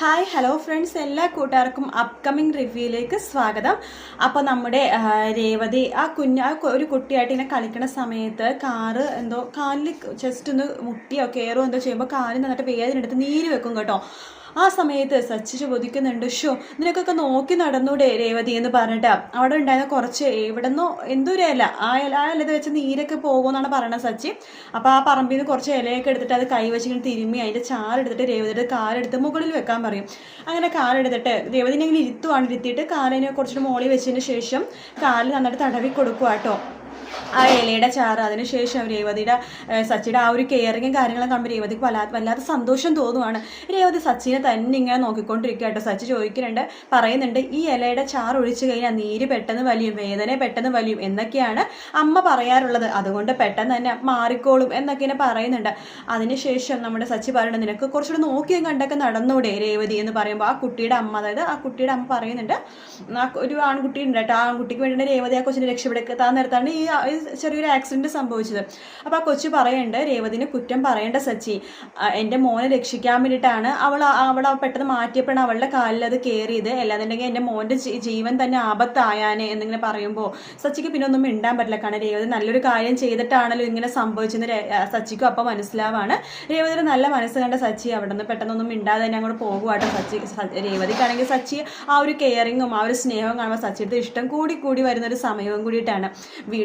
Hi hello friends എല്ലാ കൂട്ടുകാർക്കും upcoming റിവ്യൂയിലേക്ക് സ്വാഗതം. അപ്പോൾ നമ്മുടെ രേവതി ആ കുഞ്ഞ് ആ ഒരു കുട്ടിയായിട്ട് ഇങ്ങനെ കളിക്കുന്ന സമയത്ത് കാറ് എന്തോ കാലിൽ ജസ്റ്റ് ഒന്ന് മുട്ടിയോ കയറോ എന്തോ ചെയ്യുമ്പോൾ കാലിൽ നിന്നിട്ട് വേദന എടുത്ത് നീര് വെക്കും കേട്ടോ. ആ സമയത്ത് സച്ചി ചോദിക്കുന്നുണ്ട് ഷോ നിനക്കൊക്കെ നോക്കി നടന്നൂടെ രേവതി? എന്ന് പറഞ്ഞിട്ട്. അവിടെ ഉണ്ടായിരുന്ന കുറച്ച് എവിടെന്നോ എന്തോ ഒരു ഇല. ആ ഇല ആ ഇലത് വെച്ച് നീരൊക്കെ പോകുമെന്നാണ് പറയണത് സച്ചി. അപ്പോൾ ആ പറമ്പിൽ നിന്ന് കുറച്ച് ഇലയൊക്കെ എടുത്തിട്ട് അത് കൈ വെച്ച് ഇങ്ങനെ തിരുമ്മി അതിന്റെ ചാറെടുത്തിട്ട് രേവതിയുടെ കാലെടുത്ത് മുകളിൽ വെക്കാൻ പറയും. അങ്ങനെ കാലെടുത്തിട്ട് രേവതിനെ ഇങ്ങനെ ഇരുത്തുവാണ് ഇരുത്തിയിട്ട് കാലിനെ കുറച്ചിട്ട് മോളി വെച്ചതിന് ശേഷം കാലിൽ നന്നായിട്ട് തടവി കൊടുക്കുക കേട്ടോ ആ ഇലയുടെ ചാറ് അതിനുശേഷം രേവതിയുടെ സച്ചിയുടെ ആ ഒരു കെയറിങ്ങും കാര്യങ്ങളും കാണുമ്പോൾ രേവതിക്ക് വല്ലാത്ത വല്ലാത്ത സന്തോഷം തോന്നുവാണ്. രേവതി സച്ചിനെ തന്നെ ഇങ്ങനെ നോക്കിക്കൊണ്ടിരിക്കുക കേട്ടോ. സച്ചി ചോദിക്കുന്നുണ്ട് പറയുന്നുണ്ട് ഈ ഇലയുടെ ചാറ് ഒഴിച്ചു കഴിഞ്ഞാൽ നീര് പെട്ടെന്ന് വലിയും വേദന പെട്ടെന്ന് വലിയും എന്നൊക്കെയാണ് അമ്മ പറയാറുള്ളത്. അതുകൊണ്ട് പെട്ടെന്ന് തന്നെ മാറിക്കോളും എന്നൊക്കെ ഇങ്ങനെ പറയുന്നുണ്ട്. അതിനുശേഷം നമ്മുടെ സച്ചി പറയുന്നത് നിനക്ക് കുറച്ചുകൂടെ നോക്കിയും കണ്ടൊക്കെ നടന്നൂടെ രേവതി എന്ന് പറയുമ്പോൾ ആ കുട്ടിയുടെ അമ്മ അതായത് ആ കുട്ടിയുടെ അമ്മ പറയുന്നുണ്ട് ഒരു ആൺകുട്ടി ഉണ്ട് കേട്ടോ. ആ ആൺകുട്ടിക്ക് വേണ്ടി രേവതി ആ കൊച്ചിനെ രക്ഷപ്പെടുത്താൻ നേരത്താണ് ഈ ചെറിയൊരു ആക്സിഡന്റ് സംഭവിച്ചത്. അപ്പോൾ ആ കൊച്ചു പറയുന്നുണ്ട് രേവതിനെ കുറ്റം പറയേണ്ട സച്ചി. എന്റെ മോനെ രക്ഷിക്കാൻ വേണ്ടിയിട്ടാണ് അവൾ അവൾ പെട്ടെന്ന് മാറ്റിയപ്പോഴാണ് അവളുടെ കാലിൽ അത് കയറിയത് അല്ലാന്നുണ്ടെങ്കിൽ എന്റെ മോന്റെ ജീവൻ തന്നെ ആപത്തായാനെ എന്നിങ്ങനെ പറയുമ്പോൾ സച്ചിക്ക് പിന്നെ ഒന്നും മിണ്ടാൻ പറ്റില്ല. കാരണം രേവതി നല്ലൊരു കാര്യം ചെയ്തിട്ടാണല്ലോ ഇങ്ങനെ സംഭവിച്ചെന്ന് സച്ചിക്കും അപ്പം മനസ്സിലാവാണ്. രേവതിയുടെ നല്ല മനസ്സ് കണ്ട സച്ചി അവിടെ നിന്ന് പെട്ടെന്നൊന്നും മിണ്ടാതെ തന്നെ അങ്ങോട്ട് പോകുവാട്ടോ. സച്ചി രേവതിക്കാണെങ്കിൽ സച്ചി ആ ഒരു കെയറിങ്ങും ആ ഒരു സ്നേഹവും കാണുമ്പോൾ സച്ചിയുടെ ഇഷ്ടം കൂടി കൂടി വരുന്ന ഒരു സമയവും കൂടിയിട്ടാണ്.